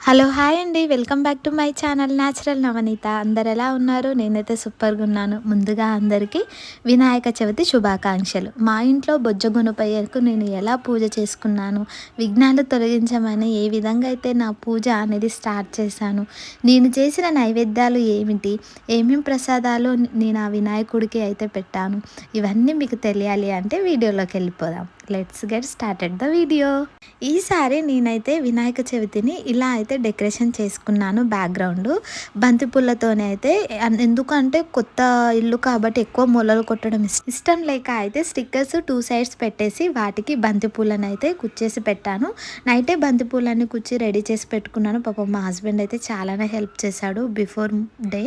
Hello hi అండి. Welcome back to my channel natural Navaneetha. అందరు ఎలా ఉన్నారు? నేనైతే సూపర్గా ఉన్నాను. ముందుగా అందరికీ వినాయక చవితి శుభాకాంక్షలు. మా ఇంట్లో బొజ్జ గుణపయ్యకు నేను ఎలా పూజ చేసుకున్నాను విఘ్నాలు తొలగించమని ఏ విధంగా అయితే నా పూజ అనేది స్టార్ట్ చేశాను నేను చేసిన నైవేద్యాలు ఏమిటి ఏమేం ప్రసాదాలు నేను ఆ వినాయకుడికి అయితే పెట్టాను ఇవన్నీ మీకు తెలియాలి అంటే వీడియోలోకి వెళ్ళిపోదాం. Let's get started the video. ఈసారి నేనైతే వినాయక చవితిని ఇలా అయితే డెకరేషన్ చేసుకున్నాను బ్యాక్గ్రౌండ్. బంతిపూలతోనే అయితే ఎందుకంటే కొత్త ఇల్లు కాబట్టి ఎక్కువ మొలలు కొట్టడం ఇష్టం లేక అయితే స్టిక్కర్స్ టూ సైడ్స్ పెట్టేసి వాటికి బంతిపూలను అయితే కుచ్చేసి పెట్టాను. నైటే బంతిపూలన్నీ కుచ్చి రెడీ చేసి పెట్టుకున్నాను. పాపం మా హస్బెండ్ అయితే చాలానే హెల్ప్ చేశాడు బిఫోర్ డే.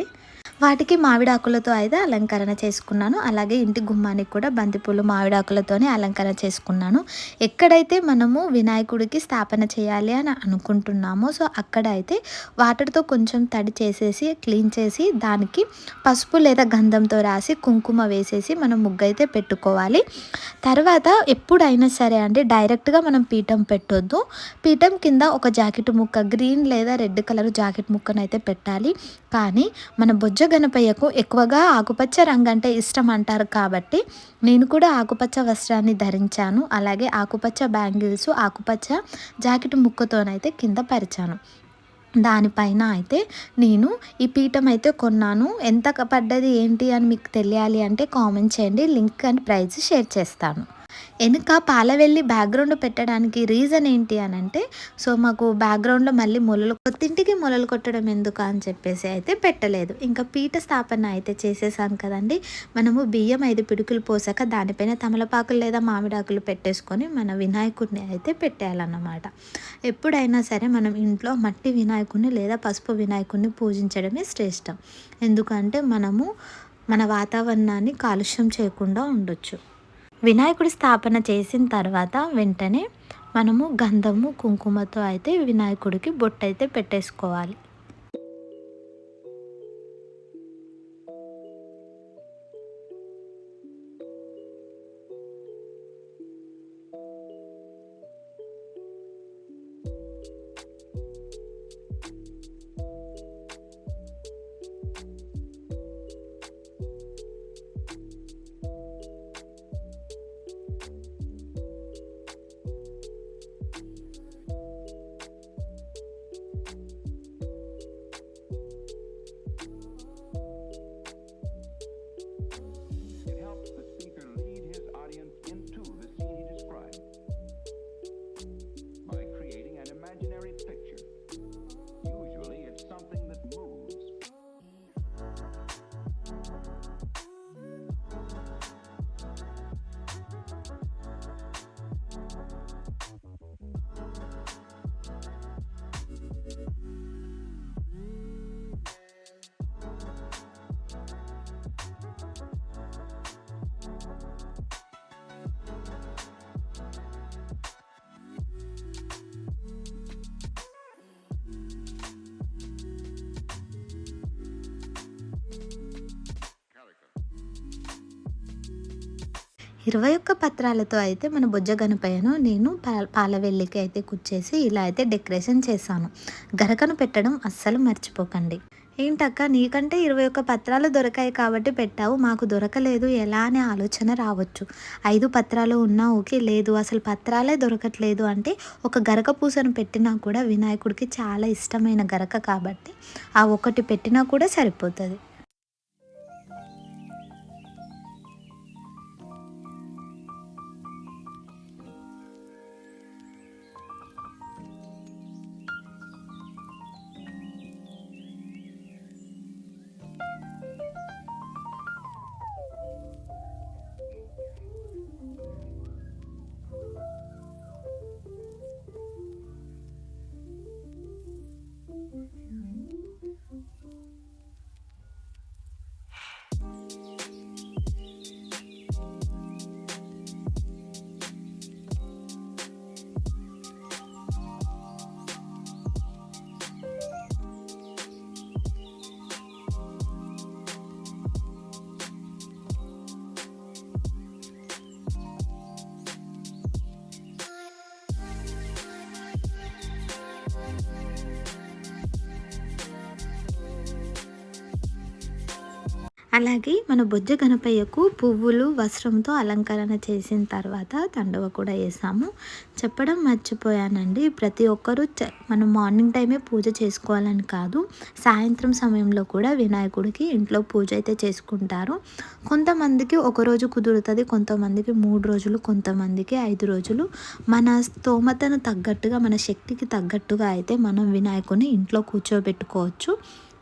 వాటికి మామిడాకులతో అయితే అలంకరణ చేసుకున్నాను. అలాగే ఇంటి గుమ్మానికి కూడా బంతిపూలు మామిడాకులతోనే అలంకరణ చేసుకున్నాను. ఎక్కడైతే మనము వినాయకుడికి స్థాపన చేయాలి అని అనుకుంటున్నామో సో అక్కడ అయితే వాటర్తో కొంచెం తడి చేసేసి క్లీన్ చేసి దానికి పసుపు లేదా గంధంతో రాసి కుంకుమ వేసేసి మనం ముగ్గైతే పెట్టుకోవాలి. తర్వాత ఎప్పుడైనా సరే అండి డైరెక్ట్గా మనం పీఠం పెట్టొద్దు. పీఠం కింద ఒక జాకెట్ ముక్క గ్రీన్ లేదా రెడ్ కలర్ జాకెట్ ముక్కనైతే పెట్టాలి. కానీ మన బొజ్జ గణపయ్యకు ఎక్కువగా ఆకుపచ్చ రంగు అంటే ఇష్టం అంటారు కాబట్టి నేను కూడా ఆకుపచ్చ వస్త్రాన్ని ధరించాను. అలాగే ఆకుపచ్చ బ్యాంగిల్స్ ఆకుపచ్చ జాకెట్ ముక్కతోనైతే కింద పరిచాను. దానిపైన అయితే నేను ఈ పీఠం అయితే కొన్నాను. ఎంత పడ్డది ఏంటి అని మీకు తెలియాలి అంటే కామెంట్ చేయండి. లింక్ అండ్ ప్రైస్ షేర్ చేస్తాను. వెనుక పాలవెల్లి బ్యాక్గ్రౌండ్ పెట్టడానికి రీజన్ ఏంటి అని అంటే సో మాకు బ్యాక్గ్రౌండ్లో మళ్ళీ మొలలు కొత్తింటికి మొలలు కొట్టడం ఎందుకు అని చెప్పేసి అయితే పెట్టలేదు. ఇంకా పీఠ స్థాపన అయితే చేసేసాం కదండి. మనము బియ్యం ఐదు పిడుకులు పోసాక దానిపైన తమలపాకులు లేదా మామిడాకులు పెట్టేసుకొని మన వినాయకుడిని అయితే పెట్టేయాలన్నమాట. ఎప్పుడైనా సరే మనం ఇంట్లో మట్టి వినాయకుడిని లేదా పసుపు వినాయకుడిని పూజించడమే శ్రేష్టం. ఎందుకంటే మనము మన వాతావరణాన్ని కాలుష్యం చేయకుండా ఉండొచ్చు. వినాయకుడి స్థాపన చేసిన తర్వాత వెంటనే మనము గంధము కుంకుమతో అయితే వినాయకుడికి బొట్టు అయితే పెట్టేసుకోవాలి. ఇరవై ఒక్క పత్రాలతో అయితే మన బొజ్జ గణపయ్యను నేను పాలవెల్లికి అయితే కుచ్చేసి ఇలా అయితే డెకరేషన్ చేశాను. గరకను పెట్టడం అస్సలు మర్చిపోకండి. ఏంటక్క నీకంటే ఇరవై ఒక్క పత్రాలు దొరకాయి కాబట్టి పెట్టావు మాకు దొరకలేదు ఎలా అనే ఆలోచన రావచ్చు. ఐదు పత్రాలు ఉన్నా ఓకే లేదు అసలు పత్రాలే దొరకట్లేదు అంటే ఒక గరక పూసను పెట్టినా కూడా వినాయకుడికి చాలా ఇష్టమైన గరక కాబట్టి ఆ ఒకటి పెట్టినా కూడా సరిపోతుంది. అలాగే మన బొజ్జ గణపయ్యకు పువ్వులు వస్త్రంతో అలంకరణ చేసిన తర్వాత తండవ కూడా వేసాము. చెప్పడం మర్చిపోయానండి. ప్రతి ఒక్కరూ మనం మార్నింగ్ టైమే పూజ చేసుకోవాలని కాదు సాయంత్రం సమయంలో కూడా వినాయకుడికి ఇంట్లో పూజ అయితే చేసుకుంటారు. కొంతమందికి ఒక రోజు కుదురుతుంది కొంతమందికి మూడు రోజులు కొంతమందికి ఐదు రోజులు. మన స్తోమతను తగ్గట్టుగా మన శక్తికి తగ్గట్టుగా అయితే మనం వినాయకుడిని ఇంట్లో కూర్చోబెట్టుకోవచ్చు.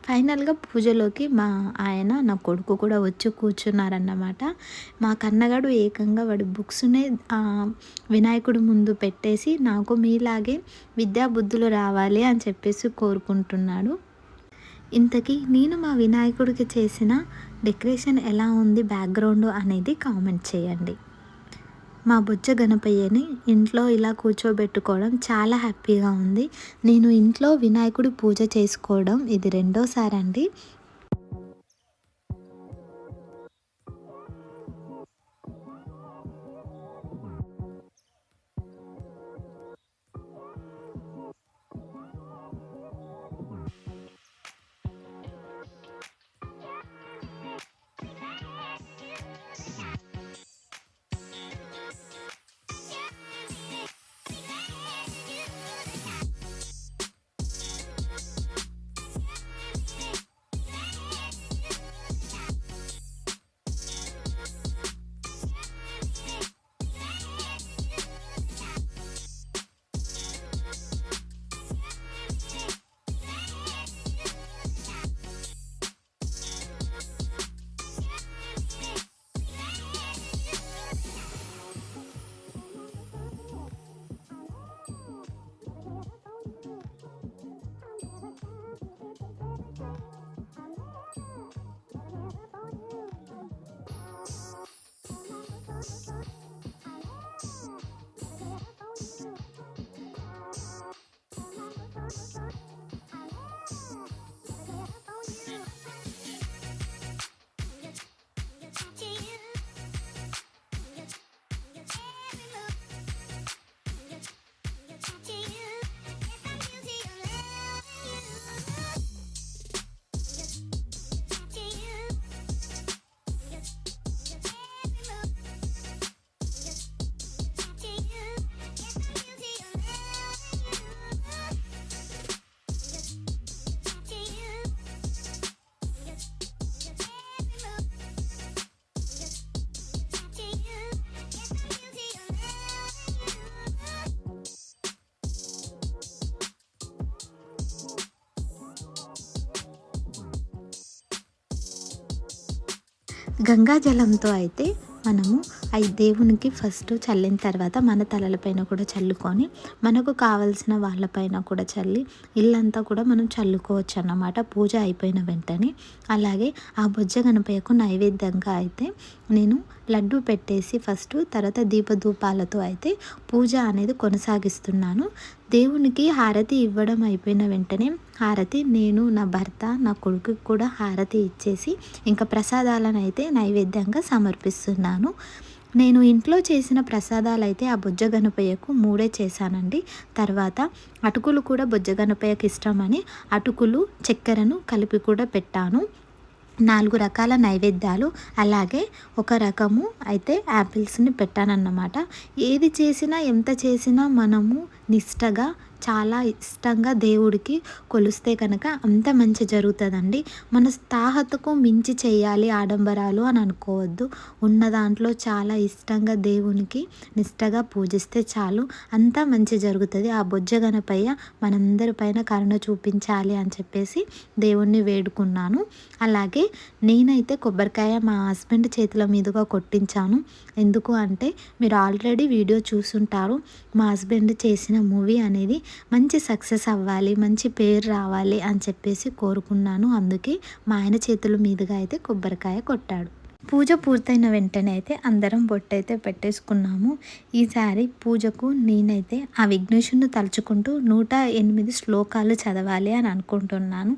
ఫైనల్గా పూజలోకి మా ఆయన నా కొడుకు కూడా వచ్చి కూర్చున్నారన్నమాట. మా కన్నగాడు ఏకంగా వాడి బుక్స్నే వినాయకుడి ముందు పెట్టేసి నాకు మీలాగే విద్యా బుద్ధులు రావాలి అని చెప్పేసి కోరుకుంటున్నాడు. ఇంతకీ నేను మా వినాయకుడికి చేసిన డెకరేషన్ ఎలా ఉంది బ్యాక్గ్రౌండ్ అనేది కామెంట్ చేయండి. మా బుజ్జ గణపయ్యని ఇంట్లో ఇలా కూర్చోబెట్టుకోవడం చాలా హ్యాపీగా ఉంది. నేను ఇంట్లో వినాయకుడి పూజ చేసుకోవడం ఇది రెండోసారి అండి గంగా జలంతో అయితే మనము అవి దేవునికి ఫస్ట్ చల్లిన తర్వాత మన తలలపైన కూడా చల్లుకొని మనకు కావలసిన వాళ్ళపైన కూడా చల్లి ఇల్లంతా కూడా మనం చల్లుకోవచ్చు అన్నమాట. పూజ అయిపోయిన వెంటనే. అలాగే ఆ బొజ్జ గణపయ్యకు నైవేద్యంగా అయితే నేను లడ్డు పెట్టేసి ఫస్ట్ తర్వాత దీపధూపాలతో అయితే పూజ అనేది కొనసాగిస్తున్నాను. దేవునికి హారతి ఇవ్వడం అయిపోయిన వెంటనే హారతి నేను నా భర్త నా కొడుకుకి కూడా హారతి ఇచ్చేసి ఇంకా ప్రసాదాలను అయితే నైవేద్యంగా సమర్పిస్తున్నాను. నేను ఇంట్లో చేసిన ప్రసాదాలు అయితే ఆ బొజ్జ గణపయ్యకు మూడే చేశానండి. తర్వాత అటుకులు కూడా బొజ్జ ఇష్టమని అటుకులు చక్కెరను కలిపి కూడా పెట్టాను. నాలుగు రకాల నైవేద్యాలు అలాగే ఒక రకము అయితే యాపిల్స్ని పెట్టానన్నమాట. ఏది చేసినా ఎంత చేసినా మనము నిష్టగా చాలా ఇష్టంగా దేవుడికి కొలిస్తే కనుక అంత మంచి జరుగుతుందండి. మన స్థాహతకు మించి చేయాలి ఆడంబరాలు అని అనుకోవద్దు. ఉన్న దాంట్లో చాలా ఇష్టంగా దేవునికి నిష్టగా పూజిస్తే చాలు. అంతా మంచి జరుగుతుంది. ఆ బొజ్జ మనందరి పైన కరుణ చూపించాలి అని చెప్పేసి దేవుణ్ణి వేడుకున్నాను. అలాగే నేనైతే కొబ్బరికాయ మా హస్బెండ్ చేతుల మీదుగా కొట్టించాను. ఎందుకు అంటే మీరు ఆల్రెడీ వీడియో చూసుంటారు. మా హస్బెండ్ చేసిన మూవీ అనేది మంచి సక్సెస్ అవ్వాలి మంచి పేరు రావాలి అని చెప్పేసి కోరుకున్నాను. అందుకే మా ఆయన చేతుల మీదుగా అయితే కొబ్బరికాయ కొట్టాడు. పూజ పూర్తయిన వెంటనే అయితే అందరం బొట్టయితే పెట్టేసుకున్నాము. ఈసారి పూజకు నేనైతే ఆ విఘ్నేశుని తలుచుకుంటూ నూట ఎనిమిది శ్లోకాలు చదవాలి అని అనుకుంటున్నాను.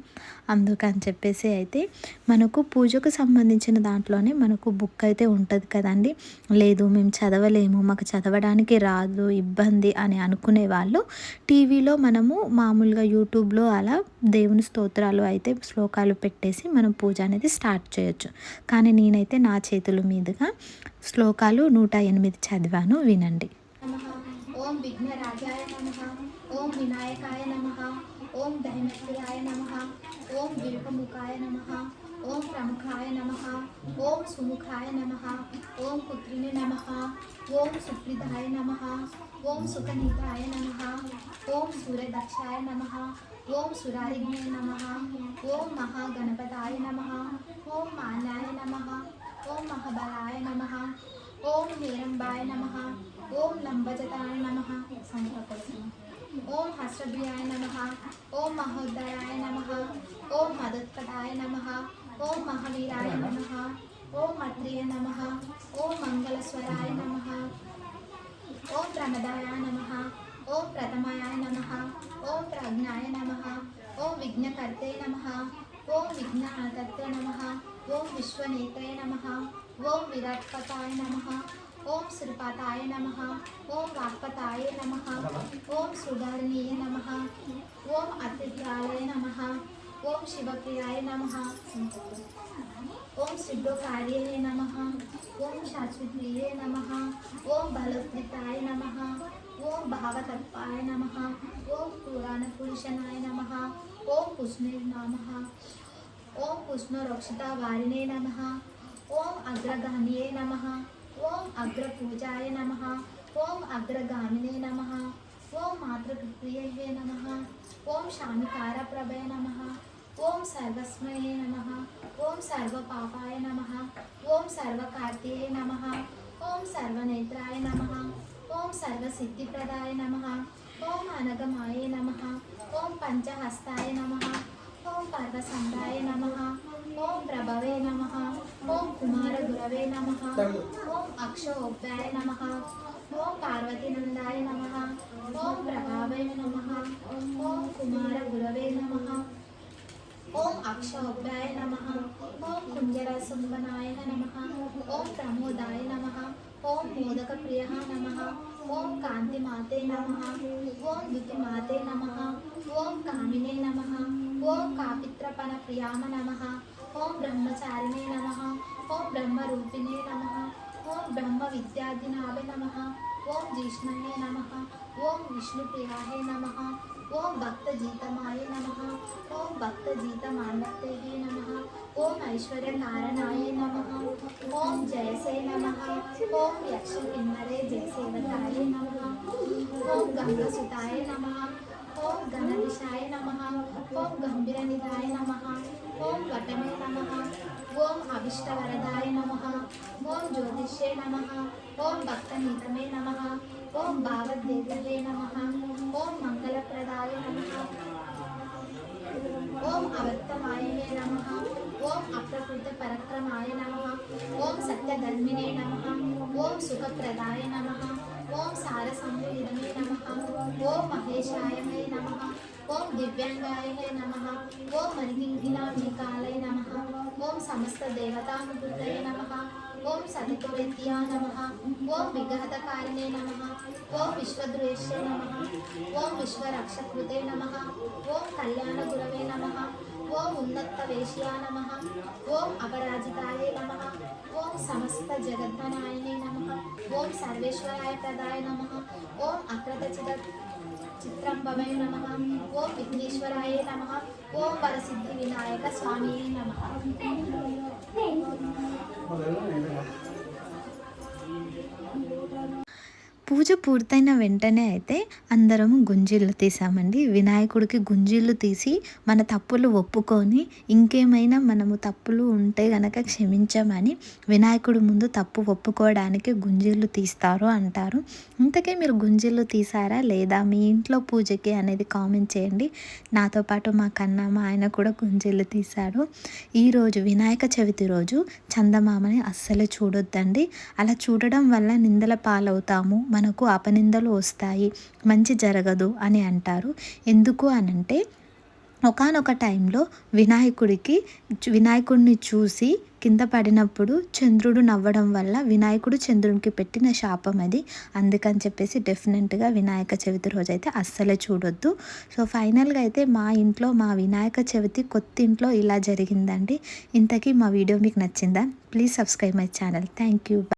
అందుకని చెప్పేసి అయితే మనకు పూజకు సంబంధించిన దాంట్లోనే మనకు బుక్ అయితే ఉంటుంది కదండి. లేదు మేము చదవలేము మాకు చదవడానికి రాదు ఇబ్బంది అని అనుకునే వాళ్ళు టీవీలో మనము మామూలుగా యూట్యూబ్లో అలా దేవుని స్తోత్రాలు అయితే శ్లోకాలు పెట్టేసి మనం పూజ అనేది స్టార్ట్ చేయొచ్చు. కానీ నేనైతే నా చేతుల మీదుగా శ్లోకాలు నూట ఎనిమిది చదివాను వినండి. ఓం విఘ్నరాజాయ నమ ఓం వినాయకాయ నమ ఓం దైనప్రియాయ నమ ఓం విల్పముఖాయ నమ ఓం ప్రముఖాయ నమ ఓం సుముఖాయ నమ ఓం పుత్రిని నమ ఓం సుప్రిదాయ నమ ఓం సుఖనీతాయ నమ ఓం సూర్యదక్షాయ నమ ఓం సురారిజ్ఞాయ నమ ఓం మహాగణపతాయ నమ ఓం మాన్యాయ నమ ఓం మహాబలాయ నమ ఓం హేరంబాయ నమ ఓం లంబజతాయ నమ సంకల్పం ఓం హస్రభ్యాయ నమ ఓం మహోదరాయ నమ ఓం మదత్పదాయ నమ ఓం మహావీరాయ నమ ఓం మత్రియ నమ ఓం మంగళస్వరాయ నమ ఓం ప్రమదాయ నమ ఓం ప్రథమాయ నమ ఓం ప్రజ్ఞాయ నమ ఓం విఘ్నకర్తే నమ ఓం విఘ్నహర్తే నమ ఓం విశ్వనేత్రే నమ ఓం విరాట్పతాయ నమ ఓం శ్రీపాతాయ నమ ఓం వాక్పతాయ నమ ఓం సుధారణీయ నమ ఓం అతిథ్యాయ నమ ఓం శివప్రియాయ నమ ఓం సిద్ధోకార్యే నమ ఓం శాశ్వతీయే నమ ఓం బలోత్రితాయ నమ ఓం భావతత్వాయ నమ ఓం పురాణ పురుషనాయ నమ ఓం పుష్ణే నమ ఓం పుష్ణరోక్షిత వారిణే నమ ఓం అగ్రగామియే నమ ఓం అగ్రపూజాయ నమ ఓం అగ్రగామినే నమ ఓం మాతృప్రియే నమ ఓం శామికారప్రభయ నమ ఓం సర్వస్మయే నమ ఓం సర్వపాపాయ నమ ఓం సర్వకార్తీయ నమ ఓం సర్వనేత్రాయ నమ ఓం సర్వసిద్ధిప్రదాయ నమ ఓం అనగమాయ నమ ఓం పంచహస్తాయ నమ ఓం పర్వసందాయ నమ ఓం ప్రభవే నమ ఓం కుమార గురవే నమ ఓం అక్షోభ్యాయ నమ ఓం పార్వతీనందాయ నమ ఓం ప్రభావే నమ ఓం కుమార గురవే నమ ఓం అక్షోభ్యాయ నమ ఓం కుంజర సుంబనాయ నమ ఓం ప్రమోదాయ నమ ఓం మోదక ప్రియ నమ ఓం కాంతిమాతే నమ ఓం దుతిమాతే నమ ఓం కామినే నమ ఓం కాపిత్రపణ ప్రియామ నమ ఓం బ్రహ్మచారిణే నమ ఓం బ్రహ్మరూపిణే నమ ఓం బ్రహ్మ విద్యార్థినాభే నమ ఓం జిష్ణయే నమ ఓం విష్ణుప్రియాయ నమ ఓం భక్తజీతమాయ నమ ఓం భక్తజీతమాండతే నమ ఓం ఐశ్వర్యనారాయణాయ నమ ఓం జయసే నమ ఓం యక్షకిన్నరే జయసేవతాయ నమ ఓం గంగసుతాయ నమ ఓం గణవిషాయ నమ ఓం గంభీరనిధాయ నమ ఓం వటమే నమ ఓం అభిష్టవరదాయ నమ ఓం జ్యోతిష్యే నమ ఓం భక్తనీతమే నమ ఓం భావదేవే నమ ఓం మంగళప్రదాయ నమ ఓం అవర్తమాయనే నమ ఓం అప్రకృత పరక్రమాయ నమ ఓం సత్యధర్మినే నమ ఓం సుఖప్రదాయ నమ ఓం సారసంవేదనే నమ ఓం మహేశాయ నమ ఓం దివ్యాంగాయ నమ ఓం మణిగింగినామికాలయ నమ ఓం సమస్త దేవతానుభూతయ నమ ఓం సతికువేత్యా నమ ఓం విఘాతకారిణే నమ ఓం విశ్వద్వేష్య నమ ఓం విశ్వరక్షకృతే నమ ఓం కళ్యాణ గురవే నమ ఓం ఉన్నత వేశ్యా నమ ఓం అపరాజితాయ నమ ఓం సమస్త జగద్వనాయనే నమ ఓం సర్వేశ్వరాయ ప్రదాయ నమ ఓం అక్రతచిత చిత్రంబవే నమ. ఓం విఘ్నేశ్వరాయ నమ. ఓం వరసిద్ధి వినాయక స్వామి నమ. పూజ పూర్తయిన వెంటనే అయితే అందరం గుంజీళ్ళు తీసామండి. వినాయకుడికి గుంజీళ్ళు తీసి మన తప్పులు ఒప్పుకొని ఇంకేమైనా మనము తప్పులు ఉంటే గనక క్షమించమని వినాయకుడి ముందు తప్పు ఒప్పుకోవడానికి గుంజీళ్ళు తీస్తారు అంటారు. ఇంతకీ మీరు గుంజీళ్ళు తీసారా లేదా మీ ఇంట్లో పూజకి అనేది కామెంట్ చేయండి. నాతో పాటు మా కన్న మా ఆయన కూడా గుంజీళ్ళు తీశాడు ఈరోజు వినాయక చవితి రోజు చందమామని అస్సలు చూడొద్దండి. అలా చూడడం వల్ల నిందల పాలవుతాము మనకు అపనిందలు వస్తాయి. మంచి జరగదు అని అంటారు. ఎందుకు అనంటే ఒకానొక టైంలో వినాయకుడికి వినాయకుడిని చూసి కింద పడినప్పుడు చంద్రుడు నవ్వడం వల్ల వినాయకుడు చంద్రునికి పెట్టిన శాపం అది. అందుకని చెప్పేసి డెఫినెట్గా వినాయక చవితి రోజు అయితే అస్సలే చూడొద్దు. సో ఫైనల్గా అయితే మా ఇంట్లో మా వినాయక చవితి కొత్త ఇంట్లో ఇలా జరిగిందండి. ఇంతకీ మా వీడియో మీకు నచ్చిందా? Please subscribe my channel. Thank you.